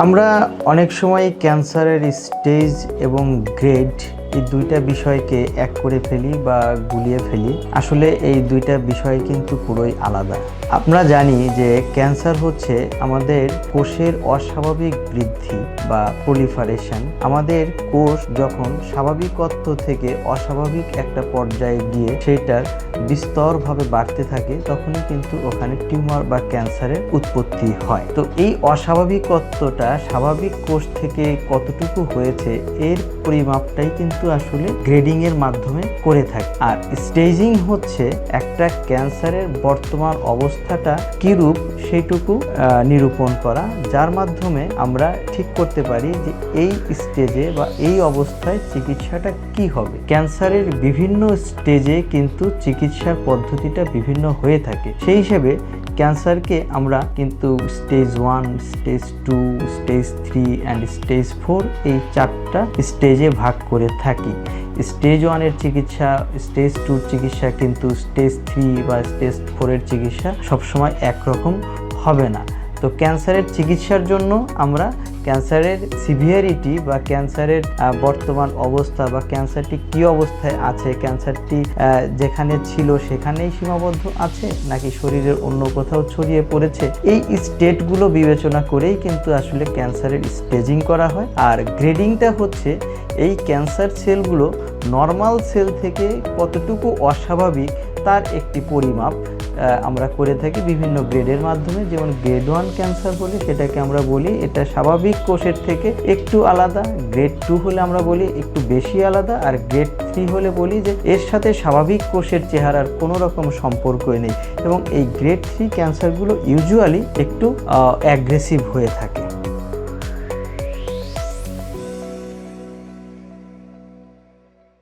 আমরা অনেক সময় ক্যান্সারের স্টেজ এবং গ্রেড এই দুইটা বিষয়কে এক করে ফেলি বা গুলিয়ে ফেলি, আসলে এই দুইটা বিষয় কিন্তু পুরোই আলাদা। আমরা জানি যে ক্যান্সার হচ্ছে আমাদের কোষের অস্বাভাবিক বৃদ্ধি বা পলিফারেশন আমাদের কোষ যখন স্বাভাবিকত্ব থেকে অস্বাভাবিক একটা পর্যায়ে গিয়ে সেটার বিস্তরভাবে বাড়তে থাকে, তখনই কিন্তু ওখানে টিউমার বা ক্যান্সারের উৎপত্তি হয়। তো এই অস্বাভাবিকত্বটা স্বাভাবিক কোষ থেকে কতটুকু হয়েছে, এর পরিমাপটাই কিন্তু আসলে গ্রেডিং এর মাধ্যমে করে থাকে। আর স্টেজিং হচ্ছে একটা ক্যান্সারের বর্তমান অবস্থাটা কিরূপ সেইটুকু নিরূপণ করা, যার মাধ্যমে আমরা ঠিক করতে পারি যে এই স্টেজে বা এই অবস্থায় চিকিৎসাটা কি হবে। ক্যান্সারের বিভিন্ন স্টেজে কিন্তু চিকিৎসার পদ্ধতিটা বিভিন্ন হয়ে থাকে। সেই হিসেবে ক্যান্সারকে আমরা কিন্তু stage one, stage two, stage three and stage four এই চারটা স্টেজে ভাগ করে থাকি। স্টেজ ওয়ানের চিকিৎসা, স্টেজ টুর চিকিৎসা কিন্তু স্টেজ থ্রি বা স্টেজ ফোরের চিকিৎসা সবসময় একরকম হবে না। তো ক্যান্সারের চিকিৎসার জন্য আমরা ক্যান্সারের সিভিয়ারিটি বা ক্যান্সারের বর্তমান অবস্থা বা ক্যান্সারটি কী অবস্থায় আছে, ক্যান্সারটি যেখানে ছিল সেখানেই সীমাবদ্ধ আছে নাকি শরীরের অন্য কোথাও ছড়িয়ে পড়েছে? এই স্টেটগুলো বিবেচনা করেই কিন্তু আসলে ক্যান্সারের স্টেজিং করা হয়। আর গ্রেডিংটা হচ্ছে এই ক্যান্সার সেলগুলো নর্মাল সেল থেকে কতটুকু অস্বাভাবিক তার একটি পরিমাপ। আমরা করে থাকি বিভিন্ন গ্রেডের মাধ্যমে, যেমন গ্রেড ওয়ান ক্যান্সার বলি, সেটাকে আমরা বলি, এটা স্বাভাবিক কোষের থেকে একটু আলাদা, গ্রেড টু হলে আমরা বলি একটু বেশি আলাদা, আর গ্রেড থ্রি হলে বলি যে এর সাথে স্বাভাবিক কোষের চেহারার কোনো রকম সম্পর্কই নেই। এবং এই গ্রেড থ্রি ক্যান্সারগুলো ইউজুয়ালি একটু অ্যাগ্রেসিভ হয়ে থাকে।